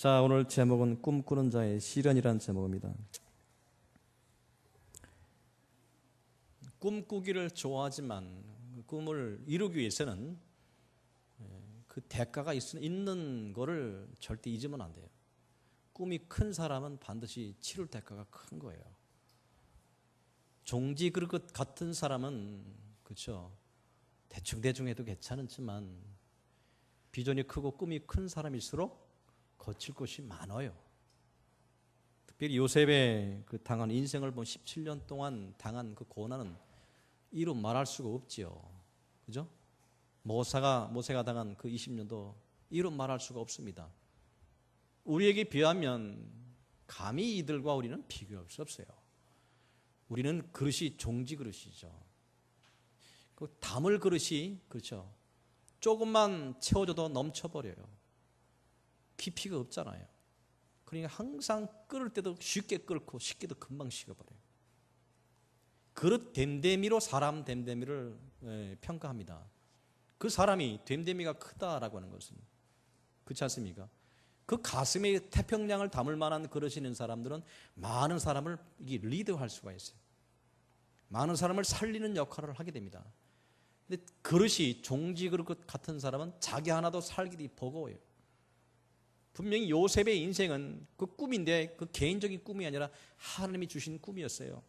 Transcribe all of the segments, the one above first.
자, 오늘 제목은 꿈꾸는 자의 시련이라는 제목입니다. 꿈꾸기를 좋아하지만 그 꿈을 이루기 위해서는 예, 그 대가가 있, 있는 거를 절대 잊으면 안 돼요. 꿈이 큰 사람은 반드시 치룰 대가가 큰 거예요. 종지 그릇 같은 사람은 그렇죠. 대충 대충 해도 괜찮지만 비전이 크고 꿈이 큰 사람일수록 거칠 것이 많아요. 특별히 요셉의 그 당한 인생을 본 17년 동안 당한 그 고난은 이루 말할 수가 없지요. 그죠? 모사가 모세가 당한 그 20년도 이루 말할 수가 없습니다. 우리에게 비하면 감히 이들과 우리는 비교할 수 없어요. 우리는 그릇이 종지 그릇이죠. 그 담을 그릇이 그렇죠. 조금만 채워줘도 넘쳐버려요. 깊이가 없잖아요. 그러니까 항상 끓을 때도 쉽게 끓고 식기도 금방 식어버려요. 그릇 댐댐이로 사람 댐댐이를 예, 평가합니다. 그 사람이 댐댐이가 크다라고 하는 것은 그렇지 않습니까? 그 가슴에 태평양을 담을 만한 그릇이 있는 사람들은 많은 사람을 리드할 수가 있어요. 많은 사람을 살리는 역할을 하게 됩니다. 근데 그릇이 종지 그릇 같은 사람은 자기 하나도 살기 버거워요. 분명히 요셉의 인생은 그 꿈인데 그 개인적인 꿈이 아니라 하나님이 주신 꿈이었어요.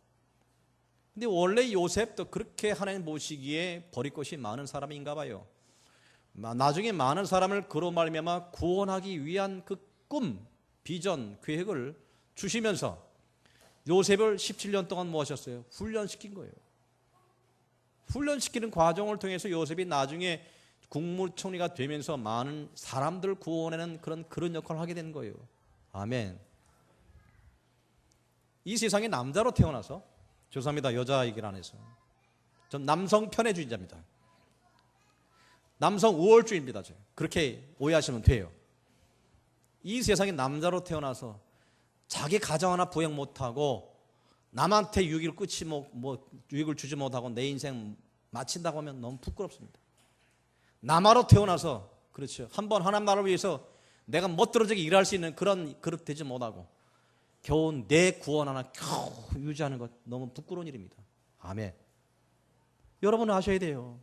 근데 원래 요셉도 그렇게 하나님 모시기에 버릴 것이 많은 사람인가 봐요. 나중에 많은 사람을 그로 말미암아 구원하기 위한 그 꿈, 비전, 계획을 주시면서 요셉을 17년 동안 뭐 하셨어요? 훈련시킨 거예요. 훈련시키는 과정을 통해서 요셉이 나중에 국무총리가 되면서 많은 사람들 구원하는 그런 그런 역할을 하게 된 거예요. 아멘. 이 세상에 남자로 태어나서 죄송합니다. 여자 얘기를 안 해서. 전 남성 편애주의자입니다. 남성 우월주의입니다. 그렇게 오해하시면 돼요. 이 세상에 남자로 태어나서 자기 가정 하나 부양 못하고 남한테 유익을 끝이 뭐, 뭐 유익을 주지 못하고 내 인생 마친다고 하면 너무 부끄럽습니다. 남아로 태어나서 그렇죠. 한번 하나님 나라를 위해서 내가 멋들어지게 일할 수 있는 그런 그릇 되지 못하고 겨우 내 구원 하나 겨우 유지하는 것 너무 부끄러운 일입니다. 아멘. 여러분은 아셔야 돼요.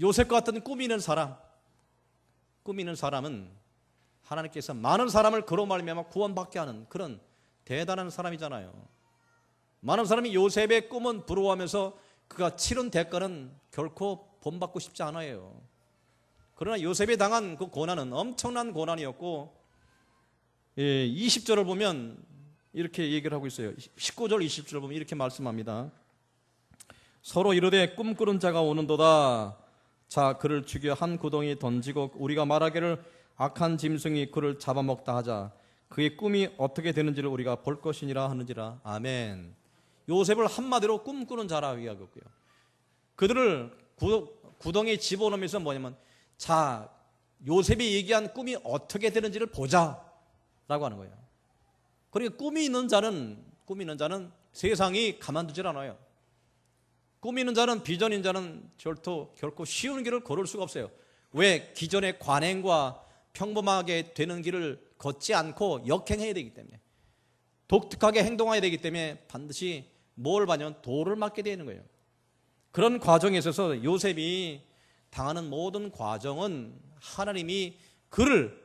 요셉과 같은 꾸미는 사람, 꾸미는 사람은 하나님께서 많은 사람을 그로 말미암아 구원받게 하는 그런 대단한 사람이잖아요. 많은 사람이 요셉의 꿈은 부러워하면서 그가 치른 대가는 결코 본받고 싶지 않아요. 그러나 요셉이 당한 그 고난은 엄청난 고난이었고 20절을 예, 보면 이렇게 얘기를 하고 있어요. 19절 20절 보면 이렇게 말씀합니다. 서로 이르되 꿈꾸는 자가 오는도다. 자 그를 죽여 한 구덩이 던지고 우리가 말하기를 악한 짐승이 그를 잡아먹다 하자. 그의 꿈이 어떻게 되는지를 우리가 볼 것이니라 하는지라. 아멘. 요셉을 한마디로 꿈꾸는 자라 이야기했고요. 그들을 구덩이에 집어넣으면서 뭐냐면 자 요셉이 얘기한 꿈이 어떻게 되는지를 보자 라고 하는 거예요. 그러니까 꿈이 있는 자는 꿈이 있는 자는 세상이 가만두질 않아요. 꿈이 있는 자는 비전인 자는 절도 결코 쉬운 길을 걸을 수가 없어요. 왜 기존의 관행과 평범하게 되는 길을 걷지 않고 역행해야 되기 때문에 독특하게 행동해야 되기 때문에 반드시 뭘 받냐면 도를 맞게 되는 거예요. 그런 과정에 있어서 요셉이 당하는 모든 과정은 하나님이 그를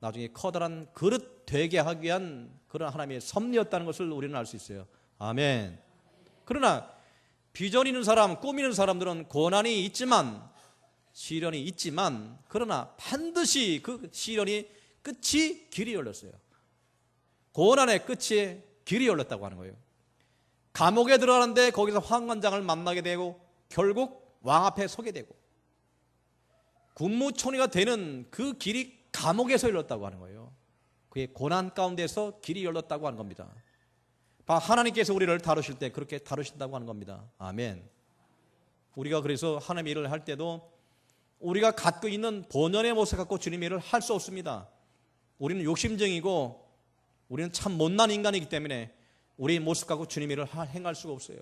나중에 커다란 그릇 되게 하기 위한 그런 하나님의 섭리였다는 것을 우리는 알 수 있어요. 아멘. 그러나 비전 있는 사람, 꾸미는 사람들은 고난이 있지만 시련이 있지만 그러나 반드시 그 시련이 끝이 길이 열렸어요. 고난의 끝이 길이 열렸다고 하는 거예요. 감옥에 들어가는데 거기서 황관장을 만나게 되고 결국 왕 앞에 서게 되고 국무총리가 되는 그 길이 감옥에서 열렸다고 하는 거예요. 그의 고난 가운데서 길이 열렸다고 하는 겁니다. 하나님께서 우리를 다루실 때 그렇게 다루신다고 하는 겁니다. 아멘. 우리가 그래서 하나님 일을 할 때도 우리가 갖고 있는 본연의 모습 갖고 주님 일을 할 수 없습니다. 우리는 욕심쟁이고 우리는 참 못난 인간이기 때문에 우리의 모습 갖고 주님 일을 행할 수가 없어요.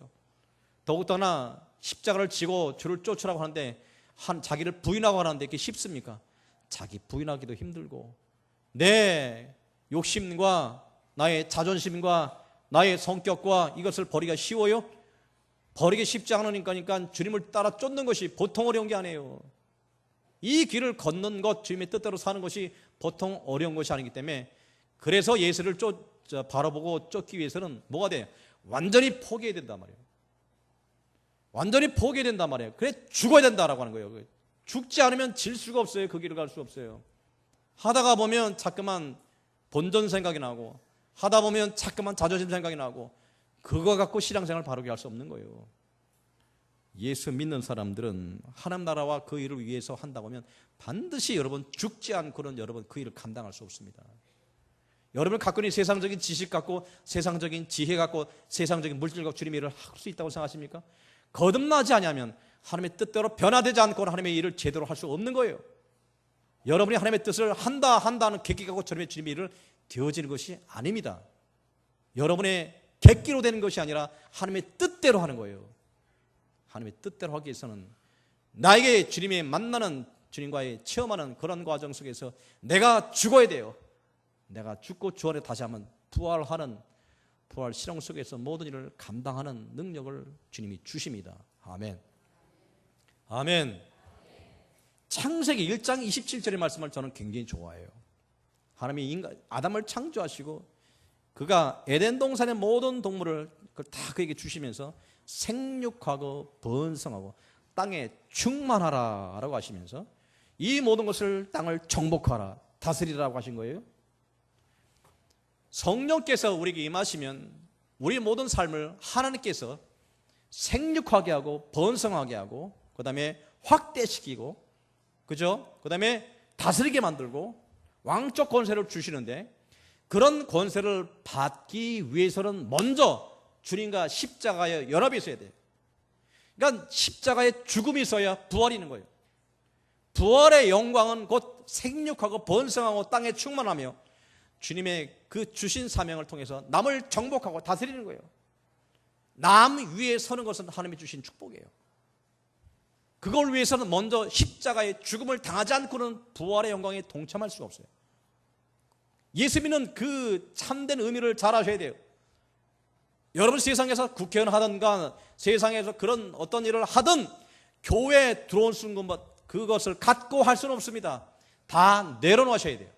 더욱더나 십자가를 지고 주를 쫓으라고 하는데 한 자기를 부인하고 하는데 이게 쉽습니까? 자기 부인하기도 힘들고 내 욕심과 나의 자존심과 나의 성격과 이것을 버리기가 쉬워요? 버리기 쉽지 않으니까 그러니까 주님을 따라 쫓는 것이 보통 어려운 게 아니에요. 이 길을 걷는 것, 주님의 뜻대로 사는 것이 보통 어려운 것이 아니기 때문에 그래서 예수를 쫓, 저, 바라보고 쫓기 위해서는 뭐가 돼? 완전히 포기해야 된단 말이에요. 완전히 포기해야 된단 말이에요. 그래 죽어야 된다라고 하는 거예요. 죽지 않으면 질 수가 없어요. 그 길을 갈 수 없어요. 하다가 보면 자꾸만 본전 생각이 나고 하다 보면 자꾸만 자존심 생각이 나고 그거 갖고 신앙생활 바르게 할 수 없는 거예요. 예수 믿는 사람들은 하나님 나라와 그 일을 위해서 한다고 하면 반드시 여러분 죽지 않고는 여러분 그 일을 감당할 수 없습니다. 여러분 있는 세상적인 지식 갖고 세상적인 지혜 갖고 세상적인 물질 갖고 주님의 일을 할 수 있다고 생각하십니까? 거듭나지 않으면 하나님의 뜻대로 변화되지 않고 하나님의 일을 제대로 할 수 없는 거예요. 여러분이 하나님의 뜻을 한다 한다는 객기 갖고 주님의 주님의 일을 되어지는 것이 아닙니다. 여러분의 객기로 되는 것이 아니라 하나님의 뜻대로 하는 거예요. 하나님의 뜻대로 하기 위해서는 나에게 주님의 만나는 주님과의 체험하는 그런 과정 속에서 내가 죽어야 돼요. 내가 죽고 주원에 다시 한번 부활하는 부활 실험 속에서 모든 일을 감당하는 능력을 주님이 주십니다. 아멘. 아멘. 창세기 1장 27절의 말씀을 저는 굉장히 좋아해요. 하나님이 인간 아담을 창조하시고 그가 에덴 동산의 모든 동물을 다 그에게 주시면서 생육하고 번성하고 땅에 충만하라라고 하시면서 이 모든 것을 땅을 정복하라 다스리라고 하신 거예요. 성령께서 우리에게 임하시면 우리 모든 삶을 하나님께서 생육하게 하고 번성하게 하고 그다음에 확대시키고 그죠? 그다음에 다스리게 만들고 왕적 권세를 주시는데 그런 권세를 받기 위해서는 먼저 주님과 십자가의 연합이 있어야 돼요. 그러니까 십자가의 죽음이 있어야 부활이 있는 거예요. 부활의 영광은 곧 생육하고 번성하고 땅에 충만하며 주님의 그 주신 사명을 통해서 남을 정복하고 다스리는 거예요. 남 위에 서는 것은 하나님이 주신 축복이에요. 그걸 위해서는 먼저 십자가의 죽음을 당하지 않고는 부활의 영광에 동참할 수가 없어요. 예수 믿는 그 참된 의미를 잘 아셔야 돼요. 여러분 세상에서 국회의원 하든가 세상에서 그런 어떤 일을 하든 교회에 들어온 순간 그것을 갖고 할 수는 없습니다. 다 내려놓으셔야 돼요.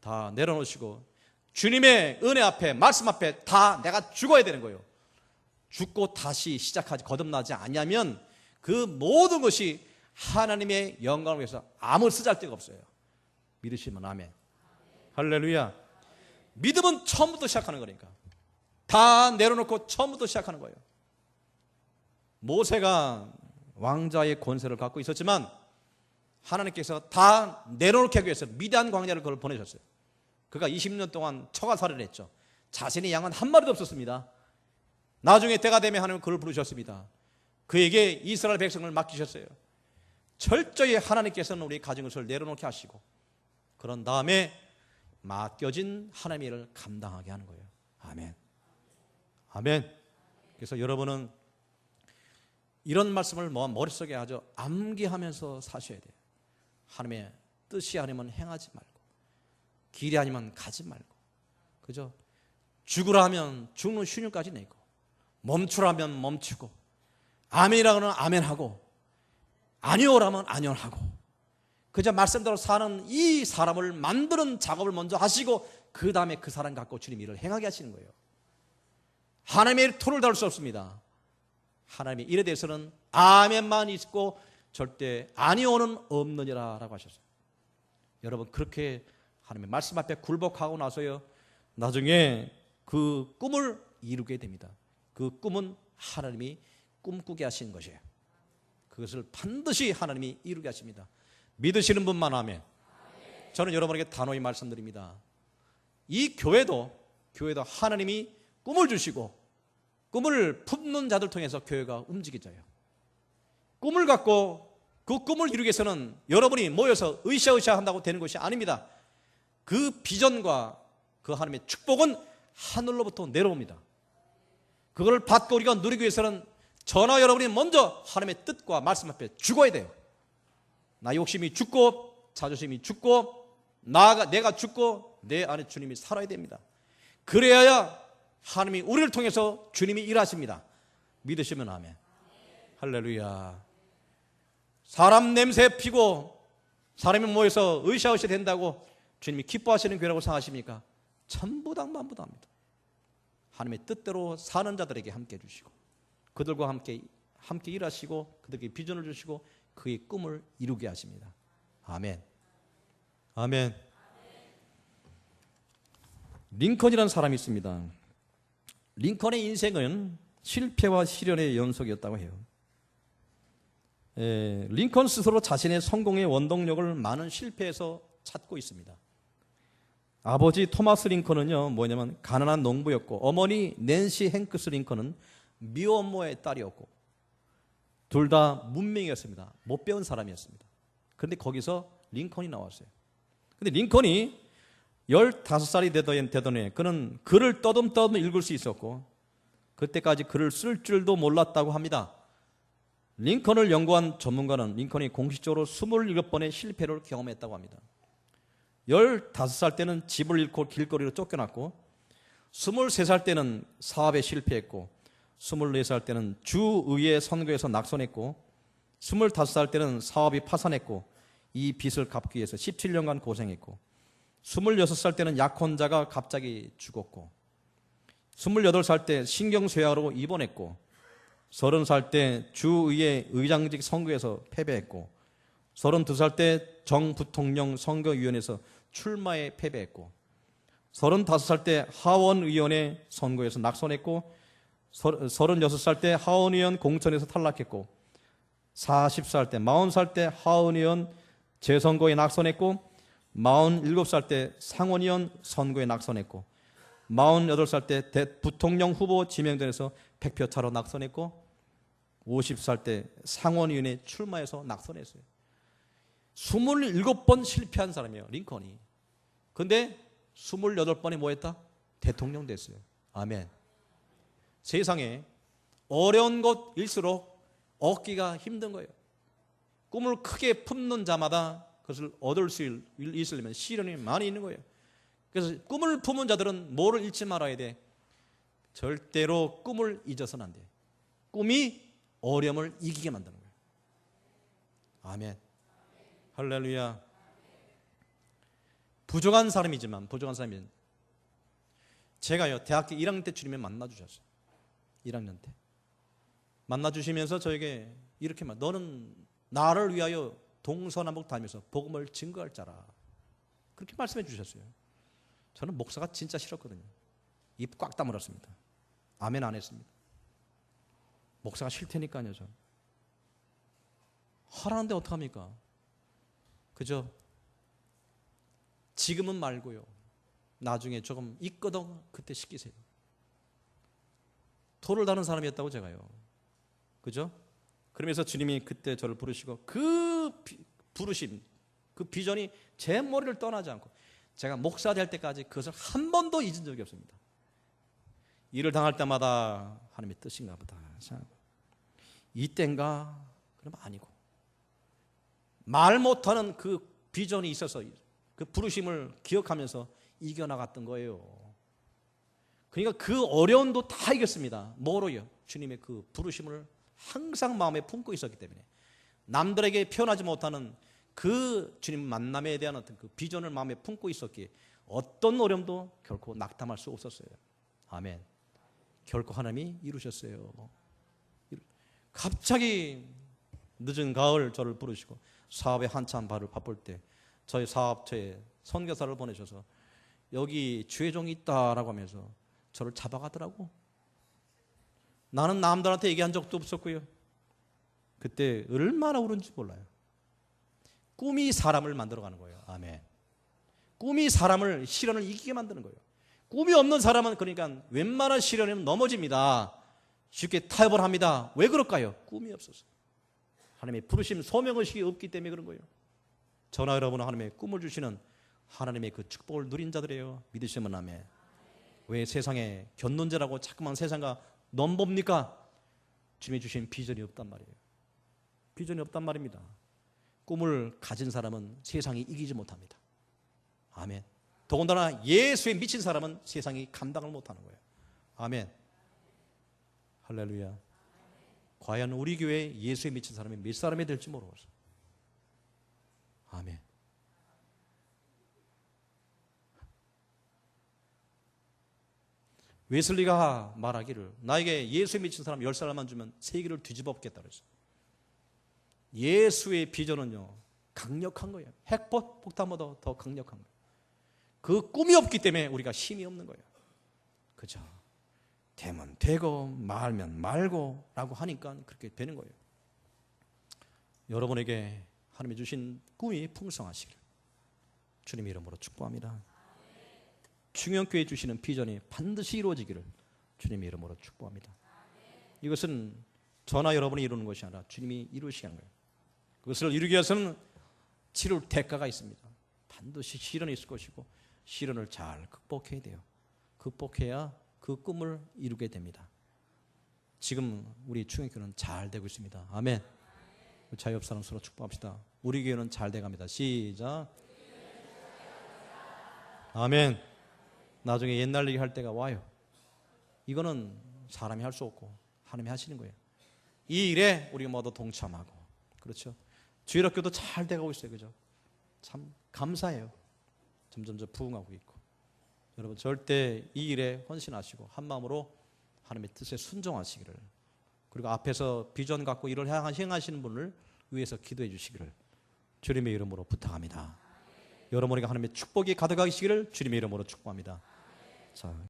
다 내려놓으시고 주님의 은혜 앞에 말씀 앞에 다 내가 죽어야 되는 거예요. 죽고 다시 시작하지 거듭나지 않냐면 그 모든 것이 하나님의 영광을 위해서 아무 쓰잘데가 없어요. 믿으시면 아멘. 할렐루야. 믿음은 처음부터 시작하는 거니까. 다 내려놓고 처음부터 시작하는 거예요. 모세가 왕자의 권세를 갖고 있었지만 하나님께서 다 내려놓게 하기 위해서 미대한 광야를 그걸 보내셨어요. 그가 20년 동안 처가살이를 했죠. 자신의 양은 한 마리도 없었습니다. 나중에 때가 되면 하나님 그를 부르셨습니다. 그에게 이스라엘 백성을 맡기셨어요. 철저히 하나님께서는 우리 가진 것을 내려놓게 하시고 그런 다음에 맡겨진 하나님의 일을 감당하게 하는 거예요. 아멘. 아멘. 그래서 여러분은 이런 말씀을 뭐 머릿속에 아주 암기하면서 사셔야 돼요. 하나님의 뜻이 아니면 행하지 말고 길이 아니면 가지 말고 그죠? 죽으라 하면 죽는 신유까지 내고 멈추라면 멈추고 아멘이라고는 아멘하고 아니오라면 아니오하고 그저 말씀대로 사는 이 사람을 만드는 작업을 먼저 하시고 그 다음에 그 사람 갖고 주님 일을 행하게 하시는 거예요. 하나님의 토를 다룰 수 없습니다. 하나님의 일에 대해서는 아멘만 있고 절대 아니오는 없느니라 라고 하셨어요. 여러분 그렇게 하나님의 말씀 앞에 굴복하고 나서요. 나중에 그 꿈을 이루게 됩니다. 그 꿈은 하나님이 꿈꾸게 하신 것이에요. 그것을 반드시 하나님이 이루게 하십니다. 믿으시는 분만 하면 저는 여러분에게 단호히 말씀드립니다. 이 교회도 교회도 하나님이 꿈을 주시고 꿈을 품는 자들 통해서 교회가 움직여져요. 꿈을 갖고 그 꿈을 이루기 위해서는 여러분이 모여서 으쌰으쌰 한다고 되는 것이 아닙니다. 그 비전과 그 하나님의 축복은 하늘로부터 내려옵니다. 그걸 받고 우리가 누리기 위해서는 저나 여러분이 먼저 하나님의 뜻과 말씀 앞에 죽어야 돼요. 나 욕심이 죽고 자존심이 죽고 나가 내가 죽고 내 안에 주님이 살아야 됩니다. 그래야 하나님이 우리를 통해서 주님이 일하십니다. 믿으시면 아멘. 할렐루야. 사람 냄새 피고 사람이 모여서 으쌰으쌰 된다고 주님이 기뻐하시는 교회라고 생각하십니까? 전부 다 만부다합니다. 하나님의 뜻대로 사는 자들에게 함께 해주시고 그들과 함께 함께 일하시고 그들에게 비전을 주시고 그의 꿈을 이루게 하십니다. 아멘. 아멘. 링컨이라는 사람이 있습니다. 링컨의 인생은 실패와 시련의 연속이었다고 해요. 에, 링컨 스스로 자신의 성공의 원동력을 많은 실패에서 찾고 있습니다. 아버지 토마스 링컨은요, 뭐냐면 가난한 농부였고, 어머니 낸시 행크스 링컨은 미혼모의 딸이었고, 둘 다 문맹이었습니다. 못 배운 사람이었습니다. 그런데 거기서 링컨이 나왔어요. 근데 링컨이 15살이 되던, 되던 해, 그는 글을 떠듬떠듬 읽을 수 있었고, 그때까지 글을 쓸 줄도 몰랐다고 합니다. 링컨을 연구한 전문가는 링컨이 공식적으로 27번의 실패를 경험했다고 합니다. 15살 때는 집을 잃고 길거리로 쫓겨났고 23살 때는 사업에 실패했고 24살 때는 주의회 선거에서 낙선했고 25살 때는 사업이 파산했고 이 빚을 갚기 위해서 17년간 고생했고 26살 때는 약혼자가 갑자기 죽었고 28살 때 신경쇠약으로 입원했고 30살 때 주의회 의장직 선거에서 패배했고 32살 때 정부통령 선거위원회에서 출마에 패배했고 35살 때 하원 의원의 선거에서 낙선했고 36살 때 하원 의원 공천에서 탈락했고 40살 때 40살 때 하원 의원 재선거에 낙선했고 47살 때 상원 의원 선거에 낙선했고 48살 때 부통령 후보 지명전에서 100표 차로 낙선했고 50살 때 상원의원에 출마해서 낙선했어요. 27번 실패한 사람이에요. 링컨이. 근데 28번이 뭐 했다? 대통령 됐어요. 아멘. 세상에 어려운 것일수록 얻기가 힘든 거예요. 꿈을 크게 품는 자마다 그것을 얻을 수 있으려면 시련이 많이 있는 거예요. 그래서 꿈을 품은 자들은 뭐를 잃지 말아야 돼? 절대로 꿈을 잊어서는 안 돼. 꿈이 어려움을 이기게 만드는 거예요. 아멘. 할렐루야. 부족한 사람이지만 부족한 사람이 제가요 대학교 1학년 때 주님을 만나 주셨어요. 1학년 때 만나 주시면서 저에게 이렇게 말 너는 나를 위하여 동서남북 다니면서 복음을 증거할 자라 그렇게 말씀해 주셨어요. 저는 목사가 진짜 싫었거든요. 입 꽉 다물었습니다. 아멘 안 했습니다. 목사가 싫다니까요, 저. 하라는데 어떡합니까? 그죠? 지금은 말고요. 나중에 조금 있거든 그때 시키세요. 토를 다는 사람이었다고 제가요. 그죠? 그러면서 주님이 그때 저를 부르시고 그 비, 부르심, 그 비전이 제 머리를 떠나지 않고 제가 목사 될 때까지 그것을 한 번도 잊은 적이 없습니다. 일을 당할 때마다 하나님의 뜻인가 보다. 이땐가? 그럼 아니고. 말 못하는 그 비전이 있어서 그 부르심을 기억하면서 이겨나갔던 거예요. 그러니까 그 어려움도 다 이겼습니다. 뭐로요? 주님의 그 부르심을 항상 마음에 품고 있었기 때문에 남들에게 표현하지 못하는 그 주님 만남에 대한 어떤 그 비전을 마음에 품고 있었기에 어떤 어려움도 결코 낙담할 수 없었어요. 아멘. 결코 하나님이 이루셨어요. 갑자기 늦은 가을 저를 부르시고 사업에 한참 발을 바쁠 때 저희 사업처에 선교사를 보내셔서 여기 주의종이 있다라고 하면서 저를 잡아가더라고. 나는 남들한테 얘기한 적도 없었고요. 그때 얼마나 울은지 몰라요. 꿈이 사람을 만들어 가는 거예요. 아멘. 꿈이 사람을 시련을 이기게 만드는 거예요. 꿈이 없는 사람은 그러니까 웬만한 시련이면 넘어집니다. 쉽게 타협을 합니다. 왜 그럴까요? 꿈이 없어서. 하나님의 부르심 소명의식이 없기 때문에 그런 거예요. 저나 여러분은 하나님의 꿈을 주시는 하나님의 그 축복을 누린 자들이에요. 믿으시면 아멘. 왜 세상에 견논제라고 자꾸만 세상과 넘봅니까? 주님이 주신 비전이 없단 말이에요. 비전이 없단 말입니다. 꿈을 가진 사람은 세상이 이기지 못합니다. 아멘. 더군다나 예수에 미친 사람은 세상이 감당을 못하는 거예요. 아멘. 할렐루야. 과연 우리 교회에 예수에 미친 사람이 몇 사람이 될지 모르겠어요. 아멘. 웨슬리가 말하기를 나에게 예수에 미친 사람 열 사람만 주면 세계를 뒤집어 엎겠다 그랬어. 예수의 비전은요 강력한 거예요. 핵폭 폭탄보다 더 강력한 거예요. 그 꿈이 없기 때문에 우리가 힘이 없는 거예요. 그죠? 되면 되고 말면 말고라고 하니까 그렇게 되는 거예요. 여러분에게 하나님이 주신 꿈이 풍성하시길 주님 이름으로 축복합니다. 중형교회 주시는 비전이 반드시 이루어지기를 주님 이름으로 축복합니다. 이것은 저나 여러분이 이루는 것이 아니라 주님이 이루시는 거예요. 그것을 이루기 위해서는 치를 대가가 있습니다. 반드시 시련이 있을 것이고 시련을 잘 극복해야 돼요. 극복해야 그 꿈을 이루게 됩니다. 지금 우리 충격교는 잘 되고 있습니다. 아멘. 자옆 사람 서로 축복합시다. 우리 교회는 잘 돼갑니다. 시작. 아멘. 나중에 옛날 얘기 할 때가 와요. 이거는 사람이 할 수 없고 하나님이 하시는 거예요. 이 일에 우리가 모두 동참하고 그렇죠. 주일학교도 잘 돼가고 있어요, 그죠? 참 감사해요. 점점 더 부흥하고 있고 여러분 절대 이 일에 헌신하시고 한 마음으로 하나님의 뜻에 순종하시기를 그리고 앞에서 비전 갖고 일을 행하시는 분을 위해서 기도해 주시기를 주님의 이름으로 부탁합니다. 여러분에게 하나님의 축복이 가득하시기를 주님의 이름으로 축복합니다. 자,